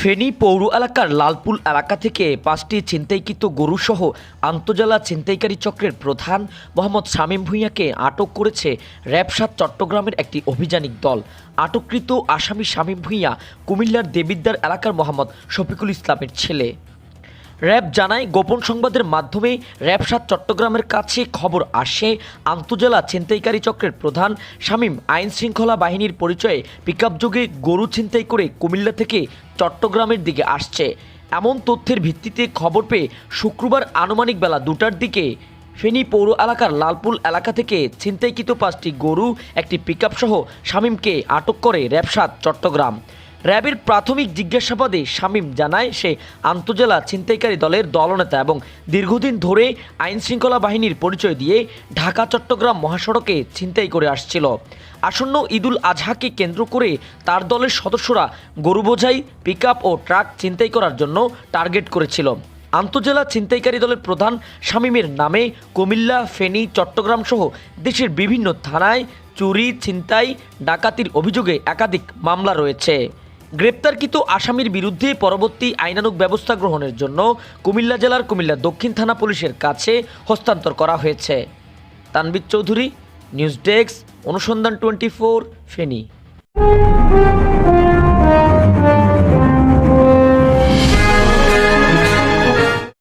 ফেনী পৌর এলাকার লালপুল এলাকা থেকে পাঁচটি ছিনতাইকৃত গরুসহ আন্তজেলা ছিনতাইকারী চক্রের প্রধান মোহাম্মদ শামীম ভূঁইয়াকে আটক করেছে র্যাবসাত চট্টগ্রামের একটি অভিযানিক দল। আটককৃত আসামি শামীম ভূঁইয়া কুমিল্লার দেবিদ্দার এলাকার মোহাম্মদ শফিকুল ইসলামের ছেলে। র্যাব জানায়, গোপন সংবাদের মাধ্যমে র্যাব সাত চট্টগ্রামের কাছে খবর আসে। আন্তজেলা ছিনতাইকারী চক্রের প্রধান শামীম আইন শৃঙ্খলা বাহিনীর পরিচয়ে পিকআপ যোগে গরু ছিনতাই করে কুমিল্লা থেকে চট্টগ্রামের দিকে আসছে। এমন তথ্যের ভিত্তিতে খবর পেয়ে শুক্রবার আনুমানিক বেলা দুটার দিকে ফেনী পৌর এলাকার লালপুল এলাকা থেকে ছিনতাইকৃত পাঁচটি গরু, একটি পিকআপ সহ শামীমকে আটক করে র্যাবসাত চট্টগ্রাম। র্যাবের প্রাথমিক জিজ্ঞাসাবাদে শামীম জানায়, সে আন্তজেলা ছিনতাইকারী দলের দলনেতা এবং দীর্ঘদিন ধরে আইন শৃঙ্খলা বাহিনীর পরিচয় দিয়ে ঢাকা, চট্টগ্রাম মহাসড়কে ছিনতাই করে আসছিল। আসন্ন ঈদুল আজহাকে কেন্দ্র করে তার দলের সদস্যরা গরু বোঝাই পিক ও ট্রাক ছিনতাই করার জন্য টার্গেট করেছিল। আন্তজেলা ছিনতাইকারী দলের প্রধান শামীমের নামে কুমিল্লা, ফেনী, চট্টগ্রাম সহ দেশের বিভিন্ন থানায় চুরি, ছিনতাই, ডাকাতির অভিযোগে একাধিক মামলা রয়েছে। গ্রেপ্তারকৃত আসামির বিরুদ্ধে পরবর্তী আইনানুক ব্যবস্থা গ্রহণের জন্য কুমিল্লা জেলার কুমিল্লা দক্ষিণ থানা পুলিশের কাছে হস্তান্তর করা হয়েছে। তানবির চৌধুরী, নিউজ ডেস্ক, অনুসন্ধান টোয়েন্টি ফোর, ফেনী।